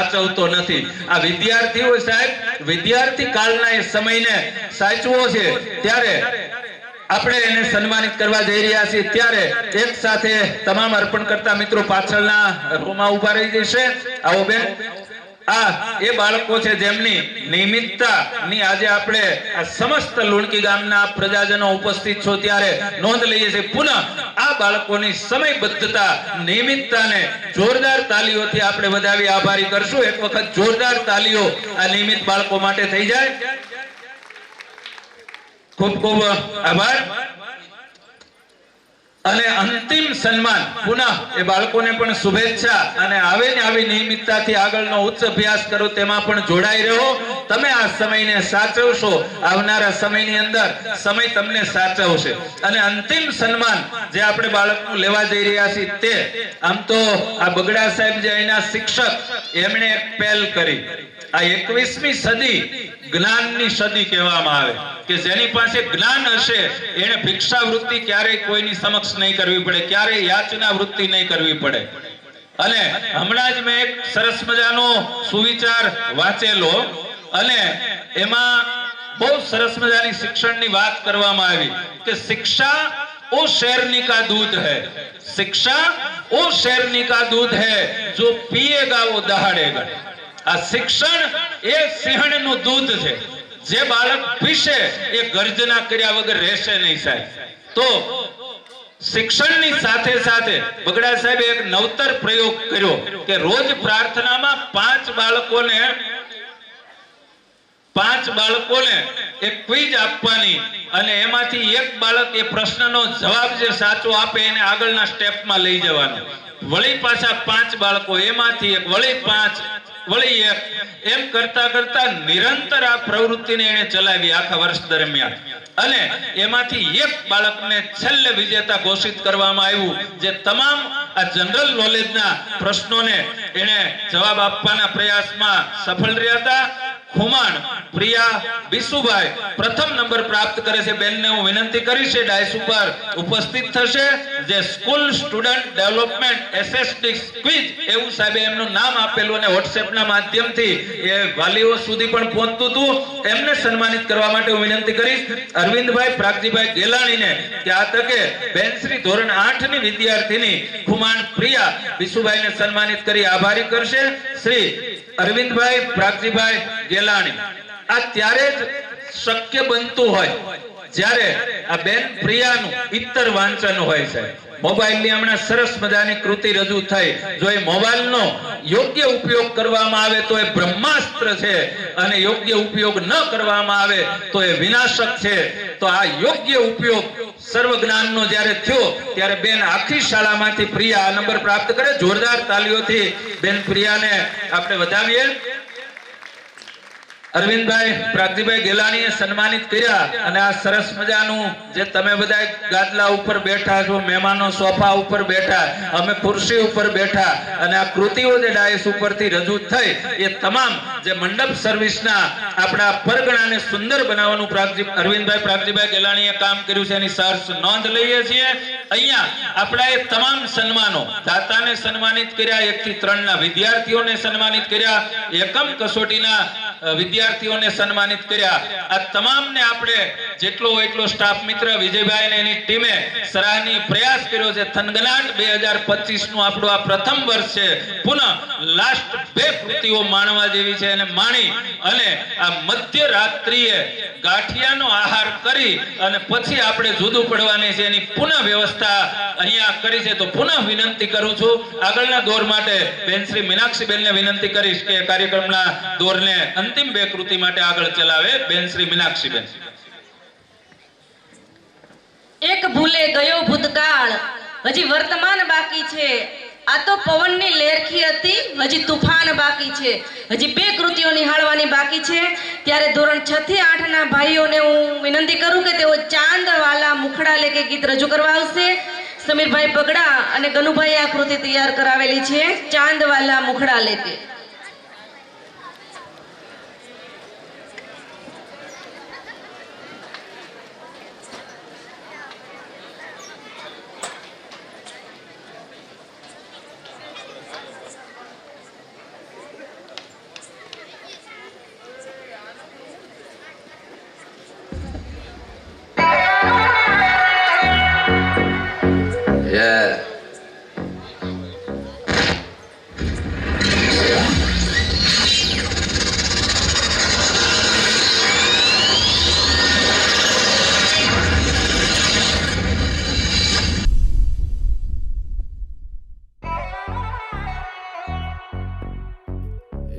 સાચવતો નથી. આ વિદ્યાર્થીઓ સાહેબ, વિદ્યાર્થી કાળના એ સમયને સાચવો છે. ત્યારે આપણે એને સન્માનિત કરવા જઈ રહ્યા છીએ. ત્યારે એક સાથે તમામ અર્પણ કરતા મિત્રો પાછળના રૂમમાં ઊભા રહી જશે. આવો બેન. આ એ બાળકો છે જેમની નિયમિતતા ની આજે આપણે આ સમસ્ત લુણકી ગામના પ્રજાજનો ઉપસ્થિત છો ત્યારે નોંધ લઈએ છીએ. પુનઃ આ બાળકોની સમયબદ્ધતા, નિયમિતતાને જોરદાર તાલીઓથી આપણે વધાવી આભારી કરશું. એક વખત જોરદાર તાલીઓ આ નિયમિત બાળકો માટે થઈ જાય. ખૂબ ખૂબ આભાર. અને અંતિમ સન્માન પુનઃ એ બાળકોને પણ શુભેચ્છા અને આવે ને આવી નિયમિતતાથી આગળનો ઉચ્ચ અભ્યાસ કરો, તેમાં પણ જોડાઈ રહો. તમે આ સમયને સાચવશો. આવનારા સમયની અંદર સમય તમને સાચવશે. અને અંતિમ સન્માન જે આપણે બાળકનું લેવા જઈ રહ્યા છીએ તે, આમ તો આ બગડા સાહેબ જે અહીંના શિક્ષક, એમણે એક પહેલ કરી. આ એકવીસમી સદી જ્ઞાનની સદી કહેવામાં આવે. કે જેની પાસે જ્ઞાન હશે, એને ભિક્ષાવૃત્તિ ક્યારેય કોઈની સમક્ષ નહીં કરવી પડે, ક્યારેય યાચના વૃત્તિ નહીં કરવી પડે. અને હમણાં જ મેં એક સરસ મજાનો સુવિચાર વાંચેલો, અને એમાં બહુ સરસ મજાની શિક્ષણની વાત કરવામાં આવી, કે શિક્ષા ઓ શેરની કા દૂધ હૈ? શિક્ષા ઓ શેરની કા દૂધ હૈ? જો પીએગા વો દહાડેગા. આ શિક્ષણ એ સિંહણનું દૂધ છે. જે બાળક પીશે એ ગર્જના કર્યા વગર રહેશે નહીં સાહેબ. તો શિક્ષણની સાથે સાથે બગડા સાહેબે એક નવતર પ્રયોગ કર્યો કે રોજ પ્રાર્થનામાં પાંચ બાળકોને પાંચ બાળકોને એક ક્વિઝ આપવાની અને એમાંથી એક બાળક એ પ્રશ્નનો જવાબ જે સાચો આપે એને આગળના સ્ટેપમાં લઈ જવાનો. વળી પાછા પાંચ બાળકો, એમાંથી એક, વળી પાંચ વળી એમ કરતા કરતા નિરંતર આ પ્રવૃત્તિને એને ચલાવી આખા વર્ષ દરમિયાન. અને એમાંથી એક બાળકને છેલ્લે વિજેતા ઘોષિત કરવામાં આવ્યું, જે તમામ આ જનરલ નોલેજના પ્રશ્નોને એને જવાબ આપવાના પ્રયાસમાં સફળ રહ્યા હતા. ખુમાણ પ્રિયા બિસુભાઈ પ્રથમ નંબર પ્રાપ્ત કરે છે. બેનને હું વિનંતી કરીશ છે ડાયસ ઉપર ઉપસ્થિત થશે. જે school student development SST quiz એવું સાહેબે એમનું નામ આપેલું અને વોટ્સએપના માધ્યમથી એ વાલીઓ સુધી પણ પહોંચતું હતું. એમને સન્માનિત કરવા માટે હું વિનંતી કરીશ. અરવિંદભાઈ પ્રાગજીભાઈ ગેલાણીને કે આ તકે બેનશ્રી ધોરણ 8 ની વિદ્યાર્થીની ખુમાણ પ્રિયા બિસુભાઈને સન્માનિત કરી આભારી કરશે શ્રી અરવિંદભાઈ પ્રાગજીભાઈ ગેલાણી. આ ત્યારે જ શક્ય બનતું હોય. જ્યારે આ બેન પ્રિયાનું ઇતર વાંચન હોય છે. મોબાઈલની હમણાં સરસ મજાની કૃતિ રજૂ થઈ. જો એ મોબાઈલનો યોગ્ય ઉપયોગ કરવામાં આવે તો એ બ્રહ્માસ્ત્ર છે અને યોગ્ય ઉપયોગ ન કરવામાં આવે તો એ વિનાશક છે. તો આ યોગ્ય ઉપયોગ સર્વ જ્ઞાનનો જ્યારે થયો, ત્યારે બેન આખી શાળામાંથી પ્રિયા નંબર પ્રાપ્ત કરે. જોરદાર તાલીઓથી બેન પ્રિયાને આપણે વધાવીએ. અરવિંદભાઈ, પ્રાગજીભાઈ ગેલાણીએ સુંદર બનાવવાનું પ્રાગજી, અરવિંદભાઈ, પ્રાગજીભાઈ ગેલાણીએ કામ કર્યું છે, એની સરસ નોંધ લઈએ છીએ. અહીંયા આપણા એ તમામ સન્માનો, દાતાને સન્માનિત કર્યા એક થી ત્રણ ના વિદ્યાર્થીઓને સન્માનિત કર્યા, એકમ કસોટીના વિદ્યાર્થીઓને સન્માનિત કર્યા. આ તમામને આપણે જેટલો એટલો સ્ટાફ મિત્ર વિજયભાઈ અને એની ટીમે સરાહની પ્રયાસ કર્યો છે. થનગનાટ બે નું આપણું આ પ્રથમ વર્ષ છે. પુનઃ લાસ્ટ બે કૃતિઓ માણવા જેવી છે અને માણી અને આ મધ્ય રાત્રિએ ગાંઠિયાનો આહાર કરી અને પછી આપણે જુદું પડવાની છે. એની પુનઃ વ્યવસ્થા અહીંયા કરી છે. તો પુનઃ વિનંતી કરું છું. આગળના દોર માટે બેન શ્રી મીનાક્ષીબેનને વિનંતી કરીશ કે કાર્યક્રમના દોરને અંતિમ બે કૃતિ માટે આગળ ચલાવે બેન શ્રી મીનાક્ષીબેન. એક ભૂલે ગયો ભૂતકાળ, હજી વર્તમાન બાકી છે. આ તો પવનની લેરખી હતી, હજી તુફાન બાકી છે. હજી બે કૃતિઓ નિહાળવાની બાકી છે. ત્યારે ધોરણ 6 થી 8 ના ભાઈઓને હું વિનંતી કરું કે તેઓ ચાંદવાલા મુખડા લેકે ગીત રજૂ કરવા આવશે. સમીરભાઈ પગડા અને ગનુભાઈ આ કૃતિ તૈયાર કરાવેલી છે, ચાંદવાલા મુખડા લેકે.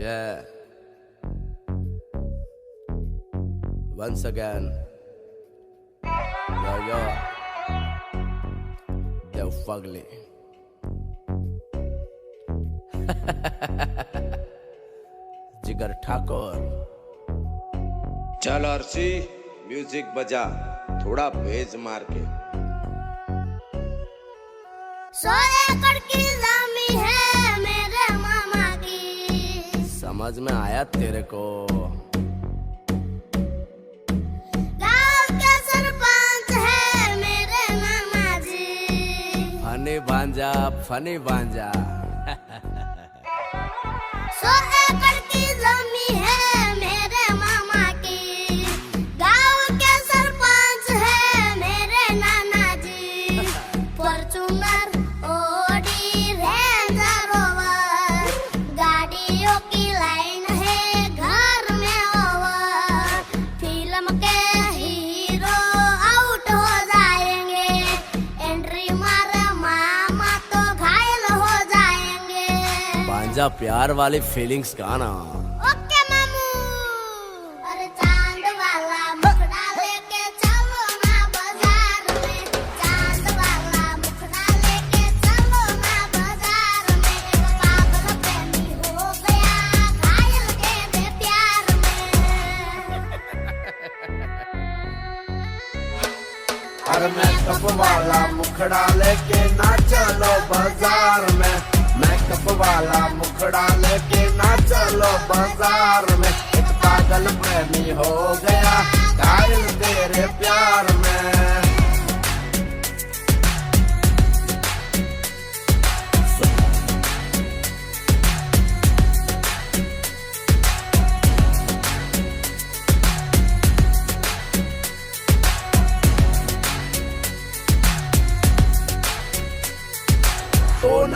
Yeah. Once again. Yo, yo. They're fugly. जिगर ठाकुर चल अर्शी म्यूज़िक बजा थोड़ा भेज मार के सौ एकड़ की समझ में आया तेरे को? फनी बांजा फनी बांजा भांजा प्यार वाली फीलिंग्स गाना ओके मामू। अरे चाँद वाला मुखड़ा लेके चलो ना बाज़ार में। चाँद वाला मुखड़ा लेके चलो ना बाज़ार में। एक पागल प्रेमी हो गया घायल के दे प्यार में। अरे मेकअप वाला मुखड़ा लेके ना चलो बाज़ार में। मेकअप वाला मुखड़ा लेके ना चलो बाजार में एक पागल प्रेमी हो गया घायल तेरे प्यार में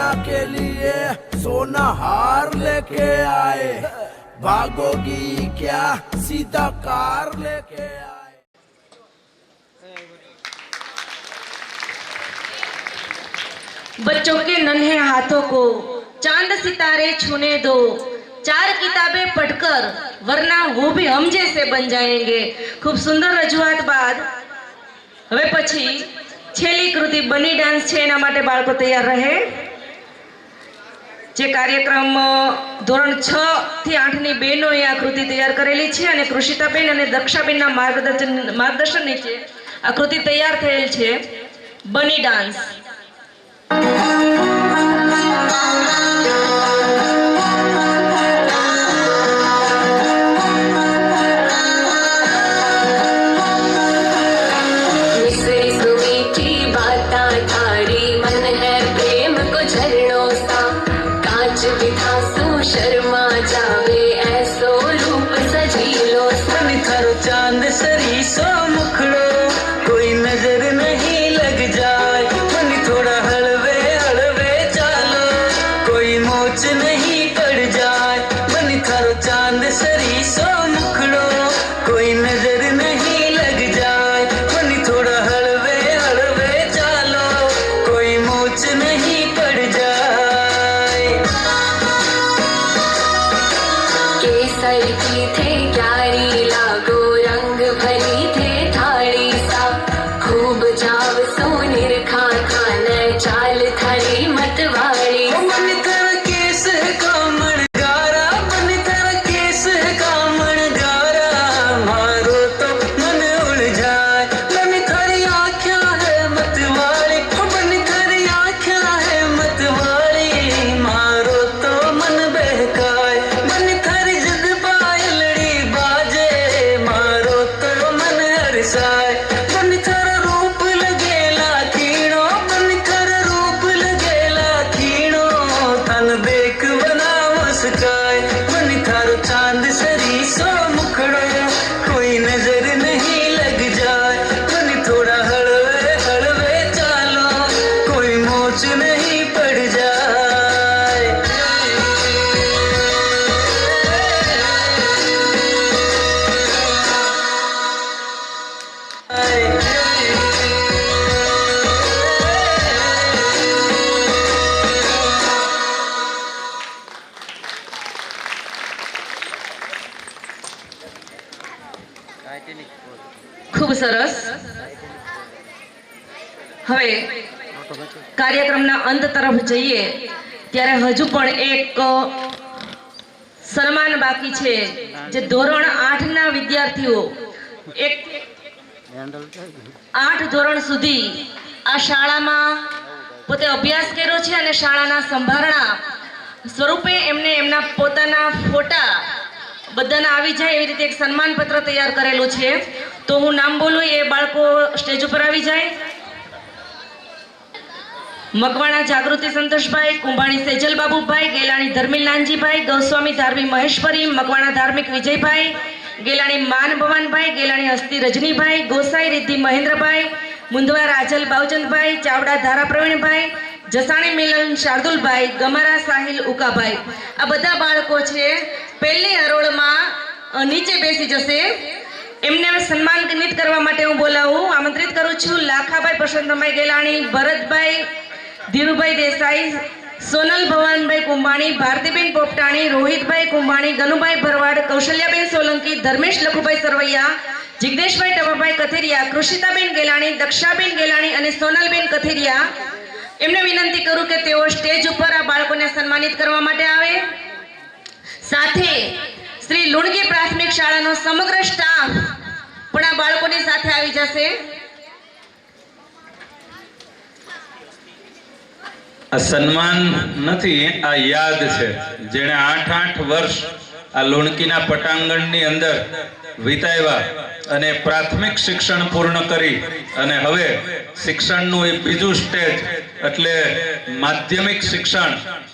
के लिए सोना हार लेके आए भागोगी क्या सीधा कार लेके आए बच्चों के नन्हे हाथों को चांद सितारे छूने दो चार किताबें पढ़कर वरना वो भी हम जैसे बन जाएंगे ખૂબ સુંદર રજૂઆત બાદ હવે પછી છેલ્લી કૃતિ બની ડાન્સ છે એના માટે બાળકો તૈયાર રહે જે કાર્યક્રમ ધોરણ છ થી આઠની બહેનોએ આ કૃતિ તૈયાર કરેલી છે અને કૃષિતાબેન અને દક્ષાબેનના માર્ગદર્શન માર્ગદર્શન નીચે આ કૃતિ તૈયાર થયેલ છે. બની ડાન્સ. અંત તરફ જઈએ, ત્યારે હજુ પણ એક સન્માન બાકી છે, જે ધોરણ આઠના વિદ્યાર્થીઓ, એક આઠ ધોરણ સુધી આ શાળામાં પોતે અભ્યાસ કર્યો છે અને શાળાના સંભારણા સ્વરૂપે એમને એમના પોતાના ફોટા બધાના આવી જાય એવી રીતે એક સન્માન પત્ર તૈયાર કરેલું છે. તો હું નામ બોલું, એ બાળકો સ્ટેજ ઉપર આવી જાય. મકવાણા જાગૃતિ સંતોષભાઈ, કુંભાણી સેજલ બાબુભાઈ, ગેલાણી ધર્મિલ નાનજીભાઈ, ગૌસ્વામી ધાર્મી મહેશ્વરી, મકવાણા ધાર્મિક વિજયભાઈ, ગેલાણી માન ભવાનભાઈ, ગેલાણી હસ્તી રજનીભાઈ, ગોસાઈ રિદ્ધિ મહેન્દ્રભાઈ, મુંદવા રાજલ બાવચંદભાઈ ચાવડા ધારા પ્રવીણભાઈ, જસાણી મિલન શાર્દુલભાઈ, ગમારા સાહિલ ઉકાભાઈ. આ બધા બાળકો છે, પહેલી હરોળમાં નીચે બેસી જશે. એમને સન્માનિત કરવા માટે હું બોલાવું, આમંત્રિત કરું છું. લાખાભાઈ, પ્રશાંતભાઈ ગેલાણી, ભરતભાઈ ધીરુભાઈ દેસાઈ, સોનલ ભવાનભાઈ કુંભાણી, ભારતીબેન પોપટાણી, રોહિતભાઈ કુંભાણી ગનુભાઈ ભરવાડ, કૌશલ્યાબેન સોલંકી, ધર્મેશ લખુભાઈ સરવૈયા, જિગ્નેશભાઈ ટપાભાઈ કથેરિયા, કૃષિતાબેન ગેલાણી, દક્ષાબેન ગેલાણી અને સોનલબેન કથેરિયા. એમને વિનંતી કરું કે તેઓ સ્ટેજ ઉપર આ બાળકોને સન્માનિત કરવા માટે આવે. સાથે શ્રી લુણગી પ્રાથમિક શાળાનો સમગ્ર સ્ટાફ પણ આ બાળકોની સાથે આવી જશે. આ સન્માન નથી, આ યાદ છે. જેણે આઠ આઠ વર્ષ આ લુણકીના પટાંગણની અંદર વિતાવ્યા અને પ્રાથમિક શિક્ષણ પૂર્ણ કરી અને હવે શિક્ષણનું એ બીજું સ્ટેજ એટલે માધ્યમિક શિક્ષણ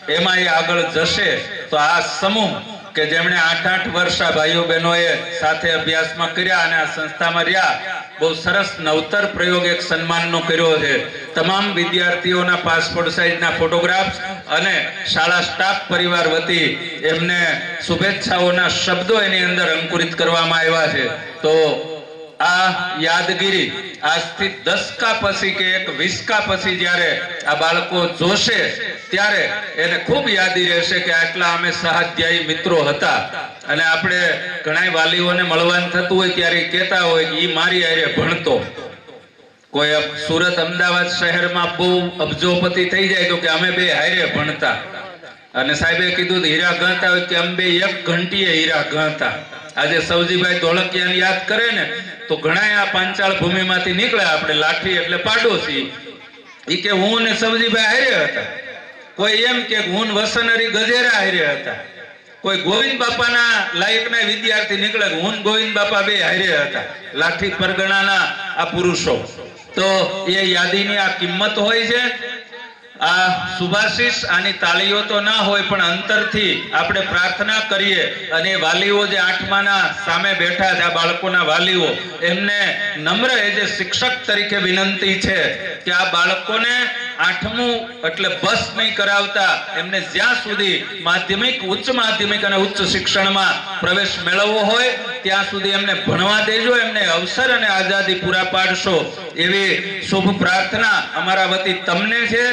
એમાં એ આગળ જશે તો આ સમૂહ કે જેમણે આઠ આઠ વર્ષ આ ભાઈઓ બહેનોએ સાથે અભ્યાસમાં કર્યા અને આ સંસ્થામાં રહ્યા બહુ સરસ નવતર પ્રયોગ એક સન્માનનો કર્યો છે. તમામ વિદ્યાર્થીઓના પાસપોર્ટ સાઇઝના ફોટોગ્રાફ્સ અને શાળા સ્ટાફ પરિવાર વતી એમને શુભેચ્છાઓના શબ્દો એની અંદર અંકુરિત કરવામાં આવ્યા છે. તો આ યાદગીરી, આજથી દસકા પછી કે એક વીસકા પછી જ્યારે આ બાળકો જોશે, ત્યારે એને ખૂબ યાદી રહેશે કે આટલા અમે સહાધ્યાયી મિત્રો હતા. અને આપણે ઘણા વાલીઓને મળવાનું થતું હોય ત્યારે કેતા હોય કે ઈ મારી આરે ભણતો. કોઈ સુરત અમદાવાદ શહેરમાં બહુ અબજોપતિ થઈ જાય તો કે અમે બે હારે ભણતા. અને સાહેબે કીધું હીરા ગણતા હોય કે અંબે એક ઘંટીએ હીરા ગણતા આજે સૌજીભાઈ ધોળકિયાને યાદ કરે ને, તો ઘણા આ પાંચાળ ભૂમિમાંથી નીકળ્યા આપણે લાઠી એટલે પાડોશી. એ કે હું ને સૌજીભાઈ હાર્યા હતા. કોઈ એમ કે હું વસનરી ગજેરા હાર્યા હતા. કોઈ ગોવિંદ બાપાના લાયકના વિદ્યાર્થી નીકળે હું ગોવિંદ બાપા બે હાર્યા હતા. લાઠી પરગણાના આ પુરુષો. તો એ યાદીની આ કિંમત હોય છે આ સુભાષિસ આની તાળીઓ તો ના હોય, પણ અંતરથી આપણે પ્રાર્થના કરીએ. અને વાલીઓ જે આઠમાના સામે બેઠા છે, આ બાળકોના વાલીઓ, એમને નમ્ર એ જે શિક્ષક તરીકે વિનંતી છે કે આ બાળકોને આઠમું એટલે બસ નહીં કરાવતા, એમને જ્યાં સુધી માધ્યમિક, ઉચ્ચ માધ્યમિક અને ઉચ્ચ શિક્ષણમાં પ્રવેશ મેળવવો હોય ત્યાં સુધી એમને ભણવા દેજો, એમને અવસર અને આઝાદી પૂરા પાડશો એવી શુભ પ્રાર્થના અમારા વતી તમને છે.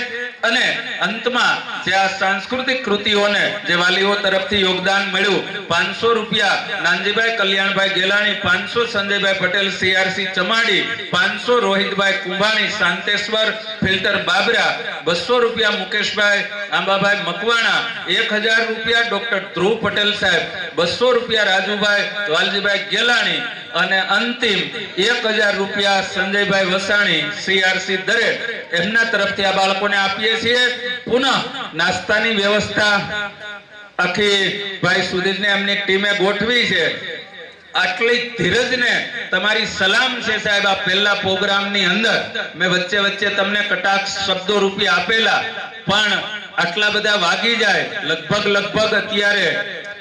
અને અંતમાં જે આ સાંસ્કૃતિક કૃતિઓને જે વાલીઓ તરફથી યોગદાન મળ્યું, પાંચસો રૂપિયા નાનજીભાઈ કલ્યાણભાઈ ગેલાણી, પાંચસો સંજયભાઈ પટેલ સીઆરસી ચમાડી, પાંચસો રોહિતભાઈ કુંભાણી, શાંતેશ્વર, ફિલ્ટર બાબરા, બસો રૂપિયા મુકેશભાઈ આંબાભાઈ મકવાણા, એક હજાર રૂપિયા ડોક્ટર ધ્રુવ પટેલ સાહેબ બસો રૂપિયા રાજુભાઈ વાલજીભાઈ ગેલાણી અને અંતિમ એક હજાર રૂપિયા સંજયભાઈ વસાણી સીઆરસી દરેક એમના તરફથી આ બાળકોને આપીએ છીએ. પુનઃ નાસ્તાની વ્યવસ્થા આખી ભાઈ સુધીરને એમની ટીમે ગોઠવી છે. આટલી ધીરજને તમારી સલામ છે સાહેબ આ પહેલા પ્રોગ્રામની અંદર. મેં વચ્ચે વચ્ચે તમને કટાક્ષ શબ્દો રૂપી આપેલા. પણ આટલા બધા વાગી જાય. લગભગ લગભગ અત્યારે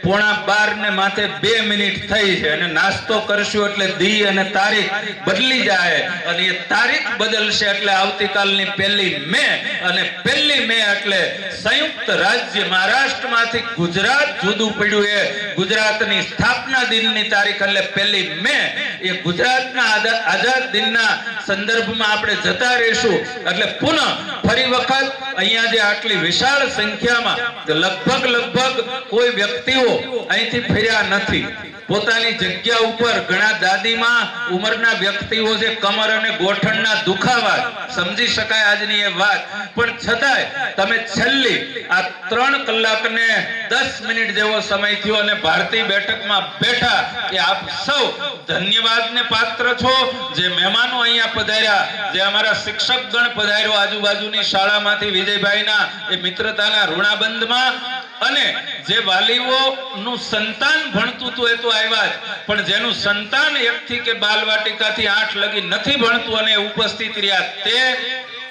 પોણા બાર ને માથે બે મિનિટ થઈ છે અને નાસ્તો કરશું એટલે દી અને તારીખ બદલી જાય અને એ તારીખ બદલશે એટલે આવતીકાલની પહેલી મે અને પહેલી મે એટલે સંયુક્ત રાજ્ય મહારાષ્ટ્રમાંથી ગુજરાત જુદું પડ્યું એ ગુજરાતની સ્થાપના દિનની તારીખ એટલે પહેલી મે. એ ગુજરાતના આઝા- આઝાદ દિનના સંદર્ભમાં આપણે જતા રહીશું. એટલે પુનઃ ફરી વખત અહીંયા જે આટલી વિશાળ સંખ્યામાં લગભગ લગભગ કોઈ વ્યક્તિઓ અહીંથી ફેર્યા નથી. પોતાની જગ્યા ઉપર ઘણા દાદીમાં ઉંમરના વ્યક્તિઓ છે, કમર અને ગોઠણના દુખાવા. સમજી શકાય આજની એ વાત. પણ છતાંય તમે છેલ્લી આ ત્રણ કલાકને દસ મિનિટ જેવો સમય થયો અને ભારતીય બેઠકમાં બેઠા એ આપ સૌ ધન્યવાદને પાત્ર છો. જે મહેમાનો અહીંયા પધાર્યા, જે અમારા શિક્ષક ગણ પધાર્યો આજુબાજુની શાળામાંથી વિજયભાઈના, એ મિત્રતાના ઋણાબંધમાં. અને જે વાલીઓનું સંતાન ભણતું હતું એ તો આવ્યા પણ જેનું સંતાન એક થી કે બાલવાટિકાથી આઠ લગી નથી ભણતું અને ઉપસ્થિત રહ્યા, તે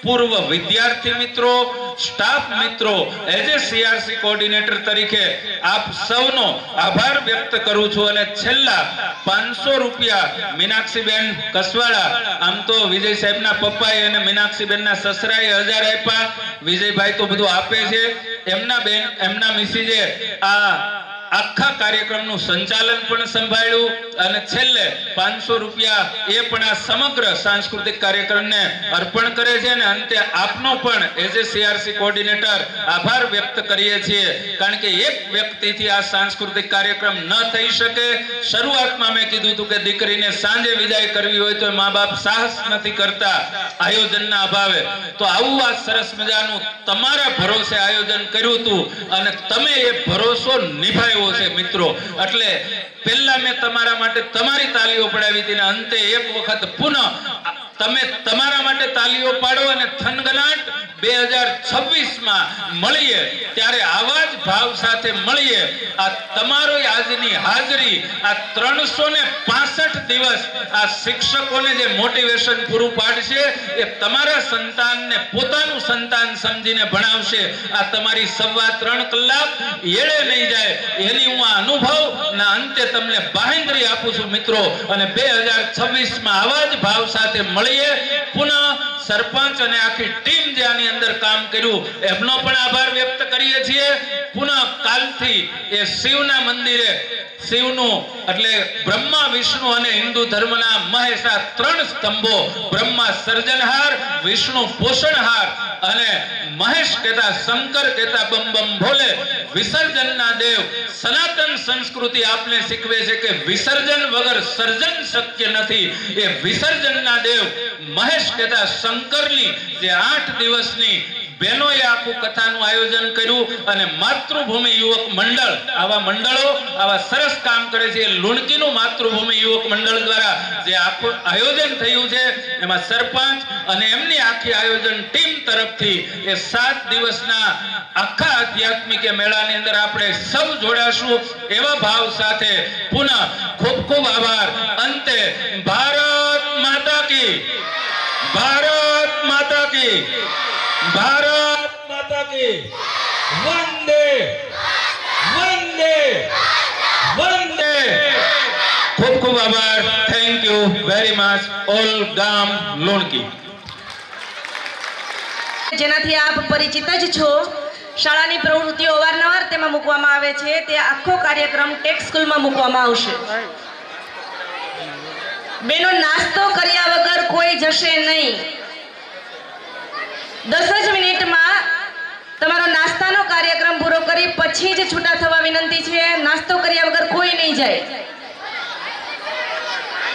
પૂર્વ વિદ્યાર્થી મિત્રો, સ્ટાફ મિત્રો, એઝ એ સીઆરસી કોર્ડિનેટર તરીકે આપ સૌનો આભાર વ્યક્ત કરું છું અને છેલ્લા પાંચસો રૂપિયા મીનાક્ષીબેન કસવાળા આમ તો વિજય સાહેબના પપ્પાએ અને મીનાક્ષીબેનના સસરાએ હજાર આપ્યા. વિજયભાઈ તો બધું આપે છે. એમના બેન, એમના મિસીજે આ આખા કાર્યક્રમનું સંચાલન પણ સંભાળ્યું અને છેલ્લે પાંચસો રૂપિયા એ પણ આ સમગ્ર સાંસ્કૃતિક કાર્યક્રમને અર્પણ કરે છે અને અંતે આપનો પણ એઝ એ સીઆરસી કોર્ડિનેટર આભાર વ્યક્ત કરીએ છીએ. કારણ કે એક વ્યક્તિથી આ સાંસ્કૃતિક કાર્યક્રમ ન થઈ શકે. શરૂઆતમાં મેં કીધું હતું કે દીકરીને સાંજે વિદાય કરવી હોય તો મા બાપ સાહસ નથી કરતા આયોજનના અભાવે. તો આવું આ સરસ મજાનું તમારા ભરોસે આયોજન કર્યું હતું અને તમે એ ભરોસો નિભાવ્યો છે મિત્રો. એટલે પહેલા મેં તમારા માટે તમારી તાલીઓ પડાવી હતી ને અંતે એક વખત પુનઃ તમે તમારા માટે તાલીઓ પાડો અને થનગનાટ બે હજાર છવ્વીસમાં મળીએ. ત્યારે આવા જ ભાવ સાથે મળીએ. આ તમારો આજની હાજરી, આ ત્રણસો ને દિવસ આ શિક્ષકોને જે મોટિવેશન પૂરું પાડશે, એ તમારા સંતાનને પોતાનું સંતાન સમજીને ભણાવશે. આ તમારી સવા ત્રણ કલાક, એળે નહીં જાય. એની હું આ અનુભવ અંતે તમને બાહેંધરી આપું છું મિત્રો અને બે હજાર છવ્વીસમાં આવા જ ભાવ સાથે મળીએ. પુનઃ સરપંચ અને આખી ટીમ જે આની અંદર કામ કર્યું, એમનો પણ આભાર વ્યક્ત કરીએ છીએ. પુનઃ કાલથી એ શિવના મંદિરે શિવનું, એટલે બ્રહ્મા, વિષ્ણુ અને હિન્દુ ધર્મના મહેશા ત્રણ સ્તંભો. બ્રહ્મા સર્જનહાર, વિષ્ણુ પોષણહાર અને મહેશ કહેતા શંકર કહેતા બમ બમ ભોલે. વિસર્જનના દેવ, સનાતન સંસ્કૃતિ આપને શીખવે છે કે વિસર્જન વગર સર્જન શક્ય નથી. એ વિસર્જનના દેવ મહેશ કહેતા શંકરની, જે આઠ દિવસની બહેનોએ આખું કથાનું આયોજન કર્યું અને માતૃભૂમિ યુવક મંડળ, આવા મંડળો, આવા સરસ કામ કરે છે. લુણકીનું માતૃભૂમિ યુવક મંડળ દ્વારા જે આખું આયોજન થયું છે, એમાં સરપંચ અને એમની આખી આયોજન ટીમ તરફથી એ સાત દિવસના આખા આધ્યાત્મિક મેળાની અંદર આપણે સૌ જોડાશું એવા ભાવ સાથે પુનઃ ખૂબ ખૂબ આભાર. અંતે ભારત માતા કી. ભારત માતા કી. ભારત માતા વંદે વંદે વંદે. ખૂબ ખૂબ આભાર. Thank you very much all ગામ લોણકી. જેનાથી આપ પરિચિત જ છો, શાળાની પ્રવૃત્તિઓ અવારનવાર તેમાં મૂકવામાં આવે છે, તે આખો કાર્યક્રમ ટેક સ્કૂલમાં મૂકવામાં આવશે. બેનો નાસ્તો કર્યા વગર કોઈ જશે નહીં. દસ જ મિનિટમાં તમારો નાસ્તાનો કાર્યક્રમ પૂરો કરી પછી જ છૂટા થવા વિનંતી છે. નાસ્તો કર્યા વગર કોઈ નહીં જાય.